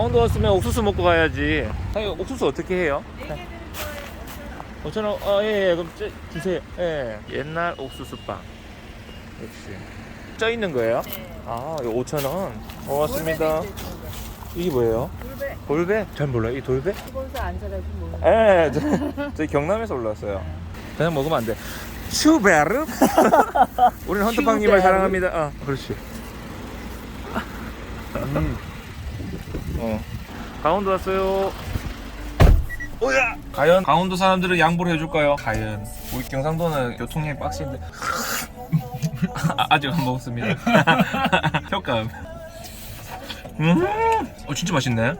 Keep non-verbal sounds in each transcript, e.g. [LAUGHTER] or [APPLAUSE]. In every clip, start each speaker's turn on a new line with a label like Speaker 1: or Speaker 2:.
Speaker 1: 강원도 왔으면 옥수수 먹고 가야지. 아니 옥수수 어떻게 해요? 5천 원. 어, 예, 예. 그럼 저, 주세요. 예. 옛날 옥수수빵. 역시. 쪄 있는 거예요?
Speaker 2: 네.
Speaker 1: 아, 이거 5천 원. 고맙습니다. 이게 뭐예요?
Speaker 2: 돌배
Speaker 1: 돌배? 잘 몰라요. 이 돌배?
Speaker 2: 기본서 안 살아서 뭐.
Speaker 1: 예, 저, 저희 경남에서 올라왔어요. 그냥 먹으면 안 돼. 슈베르? [LAUGHS] 우리는 헌터팡님을
Speaker 2: 슈베르.
Speaker 1: 사랑합니다. 아, 그렇지. 음. 어. 강원도 왔어요. 오야! 과연 강원도 사람들은 양보를 해줄까요? 과연. 우리 경상도는 교통량이 빡신데. [LAUGHS] 아, 아직 안 먹었습니다. [LAUGHS] 효과음. 음, 어 진짜 맛있네.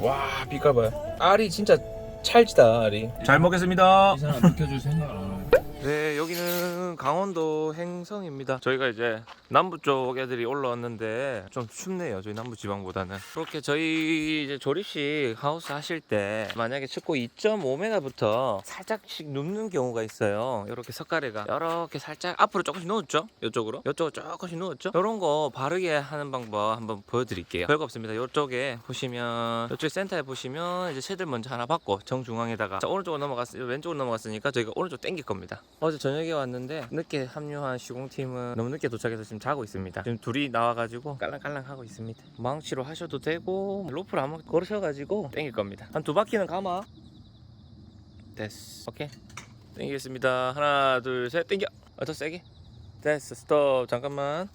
Speaker 1: 와, 빛깔 봐요. 알이 진짜 찰지다, 알이. 잘 먹겠습니다.
Speaker 3: 이 사람 비켜줄 생각을 안 하네.
Speaker 1: 네, 여기는 강원도 행성입니다. 저희가 이제 남부 쪽 애들이 올라왔는데 좀 춥네요. 저희 남부 지방보다는. 그렇게 저희 이제 조립식 하우스 하실 때 만약에 춥고 2.5m부터 살짝씩 눕는 경우가 있어요. 이렇게 석가래가 이렇게 살짝 앞으로 조금씩 누웠죠? 이쪽으로. 이쪽으로 조금씩 누웠죠? 이런 거 바르게 하는 방법 한번 보여드릴게요. 별거 없습니다. 이쪽에 보시면 이쪽 센터에 보시면 이제 쉐들 먼저 하나 받고 정중앙에다가 자, 오른쪽으로 넘어갔 왼쪽으로 넘어갔으니까 저희가 오른쪽 당길 겁니다. 어제 저녁에 왔는데 늦게 합류한 시공팀은 너무 늦게 도착해서 지금 자고 있습니다. 지금 둘이 나와가지고 깔랑깔랑 하고 있습니다. 망치로 하셔도 되고 로프를 한번 걸으셔가지고 당길 겁니다. 한 두 바퀴는 감아. 됐어. 오케이. 당기겠습니다. 하나, 둘, 셋, 당겨. 어, 더 세게. 됐어. 스톱. 잠깐만.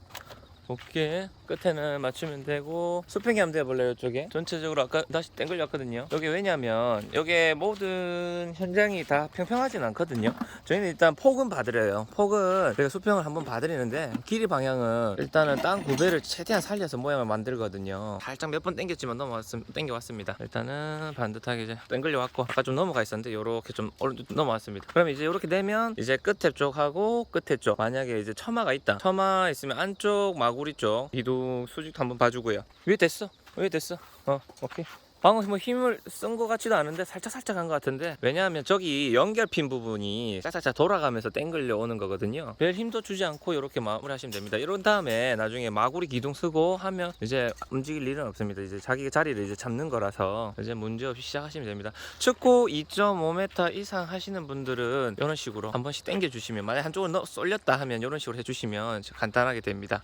Speaker 1: 오케이 끝에는 맞추면 되고 수평이 한번 돼볼래요 이쪽에? 전체적으로 아까 다시 땡글렸거든요. 여기 왜냐면 여기 모든 현장이 다 평평하진 않거든요. 저희는 일단 폭은 봐드려요. 폭은 저희가 수평을 한번 봐드리는데 길이 방향은 일단은 땅 구배를 최대한 살려서 모양을 만들거든요. 살짝 몇 번 땡겼지만 넘어왔 땡겨왔습니다. 일단은 반듯하게 이제 땡글려왔고 아까 좀 넘어가 있었는데 요렇게 좀 넘어왔습니다. 그럼 이제 요렇게 되면 이제 끝에 쪽하고 끝에 쪽. 만약에 이제 처마가 있다. 처마 있으면 안쪽 마구 리 쪽 이동 수직도 한번 봐주고요. 위에 됐어? 위에 됐어? 어 오케이. 방금 뭐 힘을 쓴 것 같지도 않은데 살짝 살짝 한 것 같은데. 왜냐하면 저기 연결핀 부분이 짝짝짝 돌아가면서 땡글려 오는 거거든요. 별 힘도 주지 않고 이렇게 마무리하시면 됩니다. 이런 다음에 나중에 마구리 기둥 쓰고 하면 이제 움직일 일은 없습니다. 이제 자기 자리를 이제 잡는 거라서 이제 문제 없이 시작하시면 됩니다. 축구 2.5m 이상 하시는 분들은 이런 식으로 한 번씩 당겨 주시면 만약 한쪽으로 넣- 쏠렸다 하면 이런 식으로 해주시면 간단하게 됩니다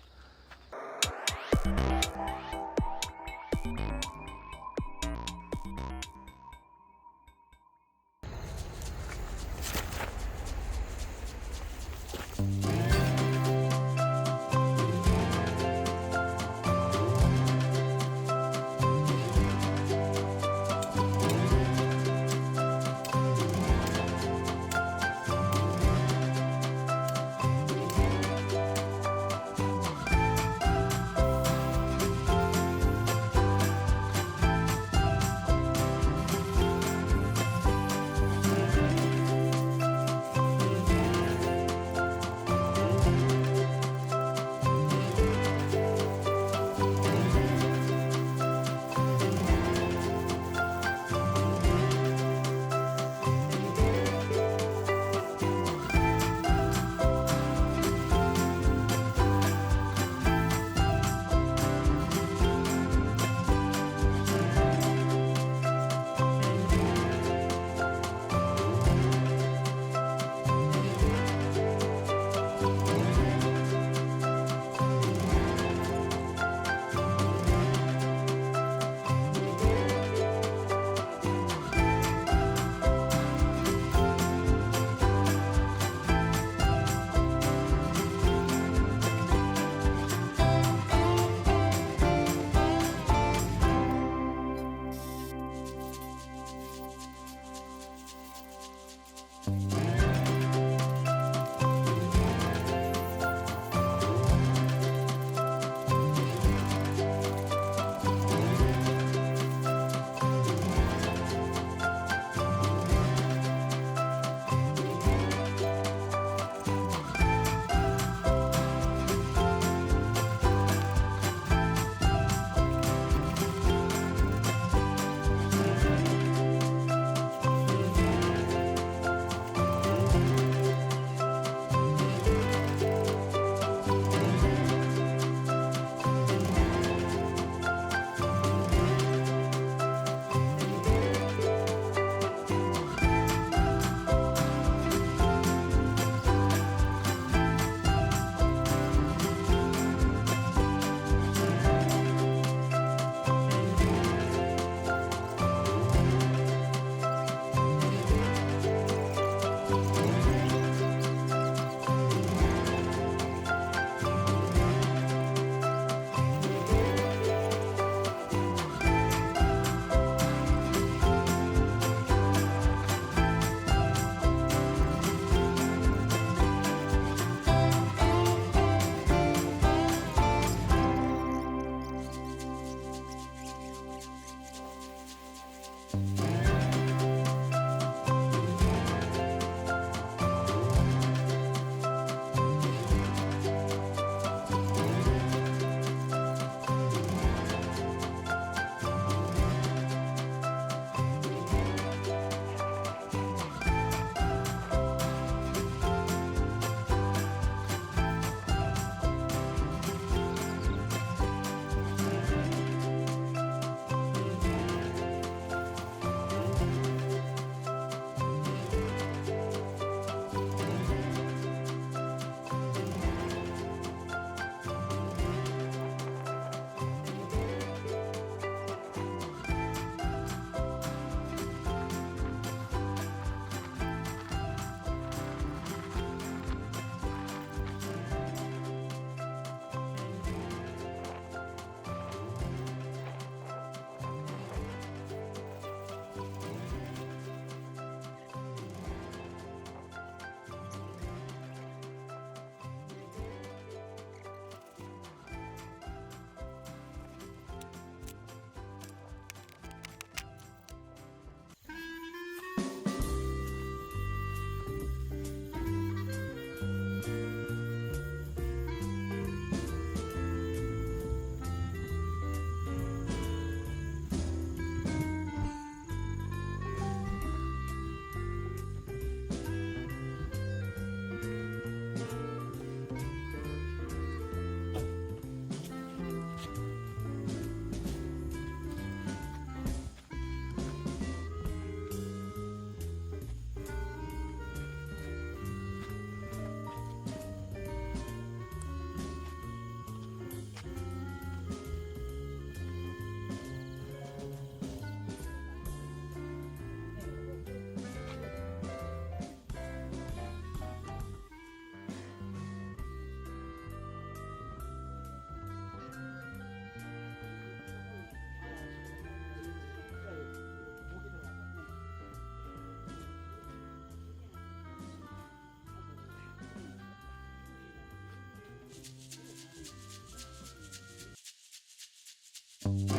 Speaker 1: Thank you.